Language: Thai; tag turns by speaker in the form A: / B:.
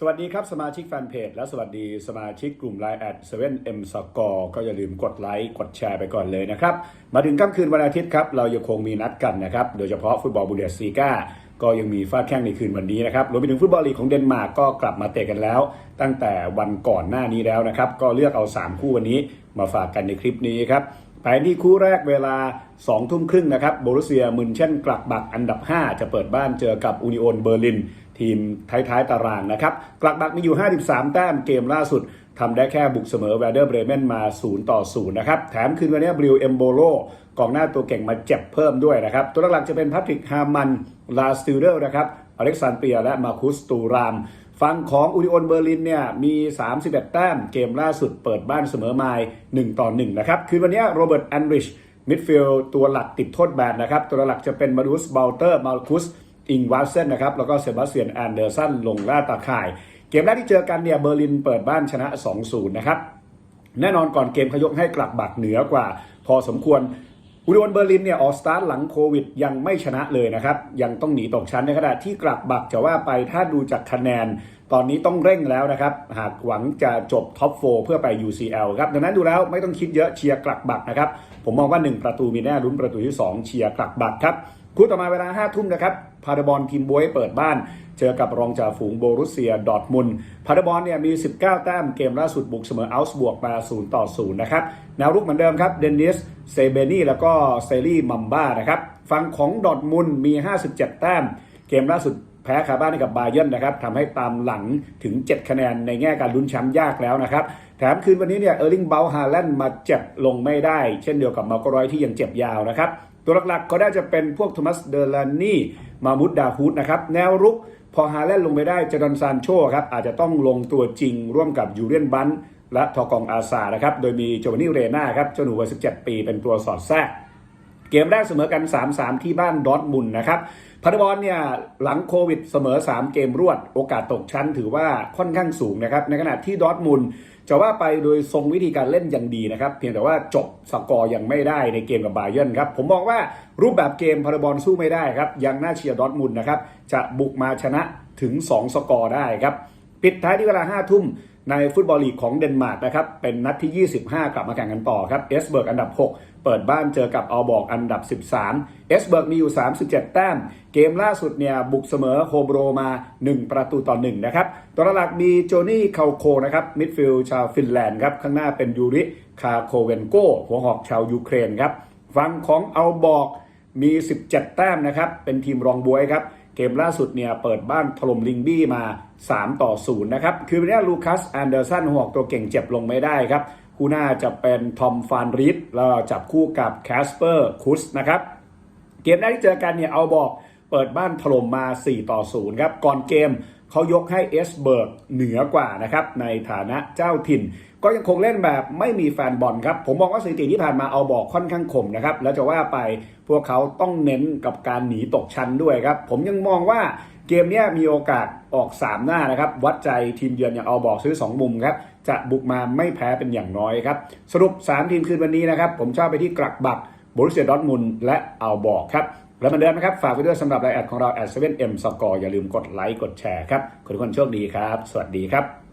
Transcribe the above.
A: สวัสดีครับ สมาชิกแฟนเพจและสวัสดีสมาชิกกลุ่ม Line แอด 7M Score ก็อย่าลืมกดไลค์กดแชร์ไปก่อนเลยนะครับ มาถึงค่ำคืนวันอาทิตย์ครับ เรายังคงมีนัดกันนะครับ โดยเฉพาะฟุตบอลบูเดสซีกาก็ยังมีฟาดแข้งในคืนวันนี้นะครับรวมไปถึงฟุตบอลลีกของเดนมาร์กก็กลับมาเตะกันแล้ว ตั้งแต่วันก่อนหน้านี้แล้วนะครับ ก็เลือกเอา 3 คู่วันนี้มาฝากกันในคลิปนี้ครับ ไปที่คู่แรกเวลา2ทุ่มครึ่งนะครับโบรุเซียมุนเช่นกลักบักอันดับ 5 จะเปิดบ้านเจอกับอูนิโอนเบอร์ลิน ทีมท้ายๆตารางนะครับกลักบักมีอยู่ 53 แต้มเกมล่าสุดทำได้แค่บุกเสมอแวเดอร์เบรเมนมา 0 ต่อ 0 นะครับ แถมคืนวันนี้บริวเอมโบโลกองหน้าตัวเก่งมาเจ็บเพิ่มด้วยนะครับ ตัวหลักจะเป็นพัทริกฮามัน ลาสติลเดอร์นะครับ อเล็กซานเปียและมาคุสตูราม ฝั่งของอูนิโอนเบอร์ลินเนี่ยมี 31 แต้มเกมล่าสุดเปิดบ้านเสมอไมาย1ต่อ1นะครับ คืนวันนี้โรเบิร์ตแอนริชมิดฟิลด์ตัวหลักติดโทษแบนนะครับ ตัวหลักจะเป็นมาดูสเบลเตอร์มาคุสอิงวาเซนนะครับ แล้วก็เซบาสเตียนแอนเดอร์สันลงล่าตาข่าย เกมแรกที่เจอกันเนี่ยเบอร์ลินเปิดบ้านชนะ 2-0 นะครับแน่นอนก่อนเกมขยกให้กลับบักเหนือกว่า พอสมควร อุดรเบอร์ลินเนี่ยออกสตาร์ทหลังโควิด ยังไม่ชนะเลยนะครับ ยังต้องหนีตกชั้นในขณะที่กลับบักจะว่าไปถ้าดูจากคะแนน ตอนนี้ต้องเร่งแล้วนะครับ หากหวังจะจบท็อปโฟเพื่อไป UCL ครับดังนั้นดูแล้วไม่ต้องคิดเยอะเชียร์กลับบักนะครับ ผมมองว่า 1 ประตูมีแน่ลุ้นประตูที่ 2 เชียร์กลับบักครับ คู่ต่อมาเวลา5ทุ่มนะครับพาดบอลทีมบวยเปิดบ้าน เจอกับรองจ่าฝูงโบรุสเซียดอทมุนพาดบอลเนี่ยมี 19 แต้มเกมล่าสุดบุกเสมออัลส์บวกมา0ต่อ0นะครับแนวรุกเหมือนเดิมครับเดนนิสเซเบนี่แล้วก็เซรีมัมบ้านะครับฝั่งของดอทมุนมี 57 แต้มเกมล่าสุด พ้คาบ้านให้กับบาเยิร์นนะครับทำให้ตามหลังถึง 7 คะแนนในแง่การลุ้นแชมป์ยากแล้วนะครับ แถมคืนวันนี้เนี่ยเออร์ลิงเบลฮาแลนด์มาเจ็บลงไม่ได้ เช่นเดียวกับมาโกรอยที่ยังเจ็บยาวนะครับตัวหลักๆก็ได้จะเป็นพวกโทมัสเดลานี่มามุดดาฮูดนะครับแนวรุกพอฮาแลนด์ลงไปได้เจดอนซานโชครับอาจจะต้องลงตัวจริงร่วมกับยูเรียนบันและทอกองอาซานะครับโดยมีโจวานี่เรนาครับเจ้าหนูวัย17 ปีเป็นตัวสอดแทรก เกมแรกเสมอกัน 3-3 ที่บ้านดอทมุนนะครับพาร์บอลเนี่ยหลังโควิดเสมอ 3 เกมรวด โอกาสตกชั้นถือว่าค่อนข้างสูงนะครับ ในขณะที่ดอทมุนจะว่าไปโดยทรงวิธีการเล่นอย่างดีนะครับ เพียงแต่ว่าจบสกอร์ยังไม่ได้ในเกมกับบาเยิร์นครับ ผมมองว่ารูปแบบเกมพาร์บอลสู้ไม่ได้ครับ ยังน่าเชียร์ดอทมุนนะครับ จะบุกมาชนะถึง 2 สกอร์ได้ครับ ปิดท้ายที่เวลา 5 ทุ่ม ในฟุตบอลลีกของเดนมาร์กนะครับ เป็นนัดที่ 25 กลับมาแข่งกันต่อครับ เอสเบิร์กอันดับ 6 เปิดบ้านเจอกับอัลบอกอันดับ 13 เอสเบิร์กมีอยู่ 37 แต้ม เกมล่าสุดเนี่ยบุกเสมอโฮโบรมา 1 ประตูต่อ 1 นะครับ ตัวหลักมีโจนี่คาโคนะครับ มิดฟิลด์ชาวฟินแลนด์ครับ ข้างหน้าเป็นยูริคาโคเวนโกหัวหอกชาวยูเครนครับ ฝั่งของอัลบอกมี 17 แต้มนะครับ เป็นทีมรองบวยครับ เกมล่าสุดเนี่ยเปิดบ้านถล่มลิงบี้มา 3 ต่อ 0 นะครับ คือวันนี้ลูคัสแอนเดอร์สันหัวกตัวเก่งเจ็บลงไม่ได้ครับ คู่หน้าจะเป็นทอมฟานริดแล้วจับคู่กับแคสเปอร์คุสนะครับ เกมแรกที่เจอกันเนี่ยเอาบอกเปิดบ้านถล่มมา 4 ต่อ 0 ครับ ก่อนเกมเขายกให้เอสเบิร์กเหนือกว่านะครับ ในฐานะเจ้าถิ่น ก็ยังคงเล่นแบบไม่มีแฟนบอลครับ ผมมองว่าสถิติที่ผ่านมาเอาบอกค่อนข้างคมนะครับ แล้วจะว่าไปพวกเขาต้องเน้นกับการหนีตกชั้นด้วยครับ ผมยังมองว่าเกมนี้มีโอกาสออก 3 หน้านะครับ วัดใจทีมเยือนอย่างเอาบอกซื้อ 2 มุมครับ จะบุกมาไม่แพ้เป็นอย่างน้อยครับ สรุป 3 ทีมคืนวันนี้นะครับ ผมชอบไปที่กลักบักบรุเซียดอทมุนและเอาบอกครับ แล้วเหมือนเดิมนะครับ ฝากไปด้วยสำหรับรายแอดของเราแอด 7M Score อย่าลืมกดไลค์กดแชร์ครับขอทุกคนโชคดีครับ สวัสดีครับ